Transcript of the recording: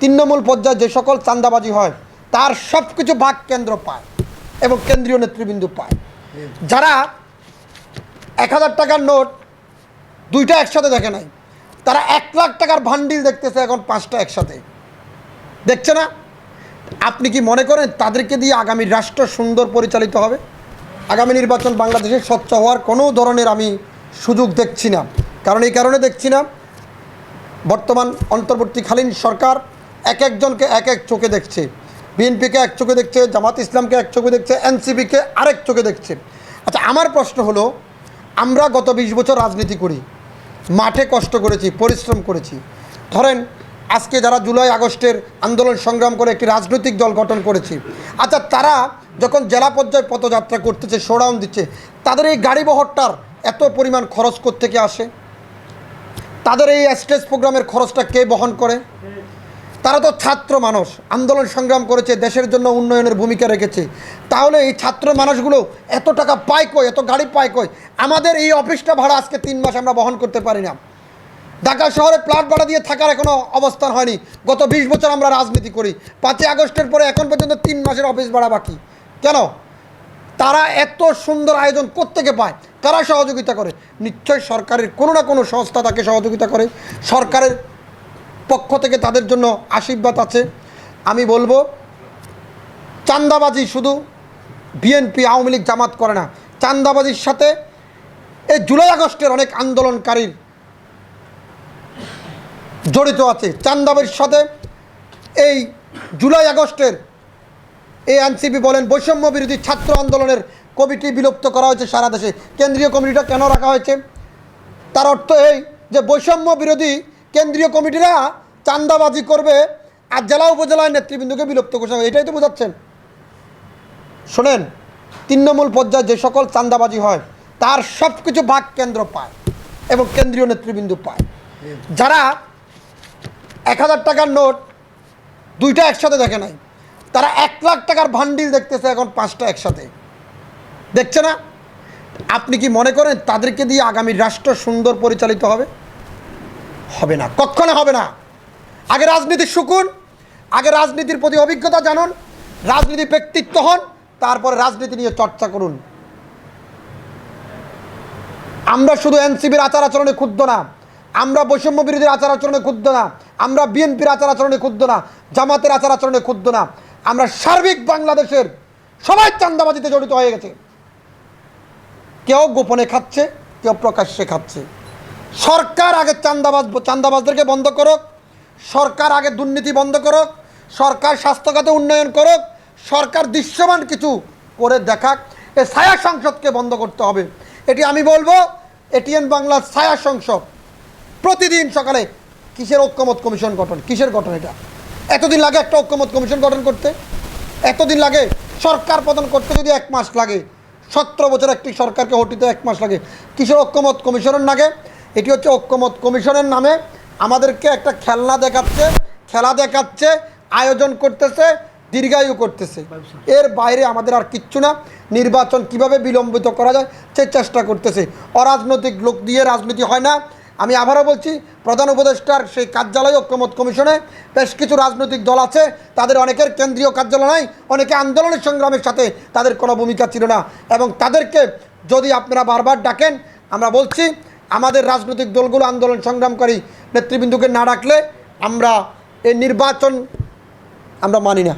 তৃণমূল পর্যায়ে যে সকল চান্দাবাজি হয়, তার সব কিছু ভাগ কেন্দ্র পায় এবং কেন্দ্রীয় নেতৃবৃন্দ পায়। যারা এক হাজার টাকার নোট দুইটা একসাথে দেখে নাই, তারা এক লাখ টাকার ভান্ডিল দেখতেছে এখন পাঁচটা একসাথে। দেখছে না? আপনি কি মনে করেন তাদেরকে দিয়ে আগামী রাষ্ট্র সুন্দর পরিচালিত হবে? আগামী নির্বাচন বাংলাদেশে স্বচ্ছ হওয়ার কোনো ধরনের আমি সুযোগ দেখছি না। কারণ এই কারণে দেখছি না, বর্তমান অন্তর্বর্তীকালীন সরকার এক একজনকে এক এক চোখে দেখছে। বিএনপিকে এক চোখে দেখছে, জামাত ইসলামকে এক চোখে দেখছে, এনসিপিকে আরেক চোখে দেখছে। আচ্ছা আমার প্রশ্ন হলো, আমরা গত বিশ বছর রাজনীতি করি, মাঠে কষ্ট করেছি, পরিশ্রম করেছি। ধরেন, আজকে যারা জুলাই আগস্টের আন্দোলন সংগ্রাম করে একটি রাজনৈতিক দল গঠন করেছি আচ্ছা তারা যখন জেলা পর্যায়ে পথযাত্রা করতেছে শোডাউন দিচ্ছে, তাদের এই গাড়ি বহরটার এত পরিমাণ খরচ থেকে আসে? তাদের এই স্টেজ প্রোগ্রামের খরচটা কে বহন করে? তারা তো ছাত্র মানুষ, আন্দোলন সংগ্রাম করেছে, দেশের জন্য উন্নয়নের ভূমিকা রেখেছে। তাহলে এই ছাত্র মানুষগুলো এত টাকা পায় কই, এত গাড়ি পায় কই? আমাদের এই অফিসটা ভাড়া আজকে তিন মাস আমরা বহন করতে পারি না। ঢাকা শহরে প্লাট ভাড়া দিয়ে থাকার এখনও অবস্থান হয়নি। গত বিশ বছর আমরা রাজনীতি করি। পাঁচই আগস্টের পরে এখন পর্যন্ত তিন মাসের অফিস ভাড়া বাকি। কেন? তারা এত সুন্দর আয়োজন কোত্থেকে পায়? কারা সহযোগিতা করে? নিশ্চয় সরকারের কোনো না কোনো সংস্থা তাকে সহযোগিতা করে। সরকারের পক্ষ থেকে তাদের জন্য আশীর্বাদ আছে। আমি বলব চান্দাবাজি শুধু বিএনপি আওয়ামী লীগ জামাত করে না। চান্দাবাজির সাথে এই জুলাই আগস্টের অনেক আন্দোলনকারীর জড়িত আছে। চান্দাবাজির সাথে এই জুলাই আগস্টের এই এনসিপি বলেন বৈষম্য বিরোধী ছাত্র আন্দোলনের কমিটি বিলুপ্ত করা হয়েছে সারা দেশে। কেন্দ্রীয় কমিটিটা কেন রাখা হয়েছে? তার অর্থ এই যে বৈষম্য বিরোধী কেন্দ্রীয় কমিটিরা চান্দাবাজি করবে আর জেলা উপজেলায় নেতৃবৃন্দকে বিলুপ্ত ঘোষণা এটাই তো বোঝাচ্ছেন। শোনেন, তৃণমূল পর্যায়ে যে সকল চান্দাবাজি হয়, তার সব কিছু ভাগ কেন্দ্র পায় এবং কেন্দ্রীয় নেতৃবৃন্দ পায়। যারা এক হাজার টাকার নোট দুইটা একসাথে দেখে নাই, তারা এক লাখ টাকার ভান্ডিল দেখতেছে এখন পাঁচটা একসাথে। দেখছে না? আপনি কি মনে করেন তাদেরকে দিয়ে আগামী রাষ্ট্র সুন্দর পরিচালিত হবে? হবে না কখনো হবে না। আগে রাজনীতি শুকুন আগে রাজনীতির প্রতি অভিজ্ঞতা জানুন, রাজনীতি ব্যক্তিত্ব হন, তারপরে রাজনীতি নিয়ে চর্চা করুন। আমরা শুধু এনসিবির আচার আচরণে ক্ষুব্ধ না, আমরা বৈষম্য বিরোধীর আচার আচরণে ক্ষুব্ধ না, আমরা বিএনপির আচার আচরণে ক্ষুব্ধ না, জামাতের আচার আচরণে ক্ষুব্ধ না, আমরা সার্বিক বাংলাদেশের সবাই চান্দাবাজিতে জড়িত হয়ে গেছে। কেউ গোপনে খাচ্ছে, কেউ প্রকাশ্যে খাচ্ছে। সরকার আগে চান্দাবাজ, চান্দাবাজদেরকে বন্ধ করুক, সরকার আগে দুর্নীতি বন্ধ করুক, সরকার স্বাস্থ্যখাতে উন্নয়ন করুক, সরকার দৃশ্যমান কিছু করে দেখাক, এ ছায়া সংসদকে বন্ধ করতে হবে। এটি আমি বলব, এটিএন বাংলার ছায়া সংসদ প্রতিদিন সকালে কিসের ঐক্যমত কমিশন গঠন, কিসের গঠন এটা? এতদিন লাগে একটা ঐক্যমত কমিশন গঠন করতে? এতদিন লাগে সরকার পতন করতে যদি এক মাস লাগে, সতেরো বছর একটি সরকারকে হটিতে এক মাস লাগে, কিসের ঐক্যমত কমিশনের লাগে এটি হচ্ছে ঐক্যমত কমিশনের নামে। আমাদেরকে একটা খেলনা দেখাচ্ছে, খেলা দেখাচ্ছে, আয়োজন করতেছে, দীর্ঘায়ু করতেছে। এর বাইরে আমাদের আর কিচ্ছু না। নির্বাচন কীভাবে বিলম্বিত করা যায় সে চেষ্টা করতেছে। অরাজনৈতিক লোক দিয়ে রাজনীতি হয় না। আমি আবারও বলছি, প্রধান উপদেষ্টার সেই কার্যালয় ঐক্যমত কমিশনে বেশ কিছু রাজনৈতিক দল আছে। তাদের অনেকের কেন্দ্রীয় কার্যালয় নাই, অনেকে আন্দোলনের সংগ্রামের সাথে তাদের কোনো ভূমিকা ছিল না। এবং তাদেরকে যদি আপনারা বারবার ডাকেন, আমরা বলছি আমাদের রাজনৈতিক দলগুলো আন্দোলন সংগ্রামকারী নেতৃবৃন্দকে না ডাকলে আমরা এই নির্বাচন আমরা মানি না।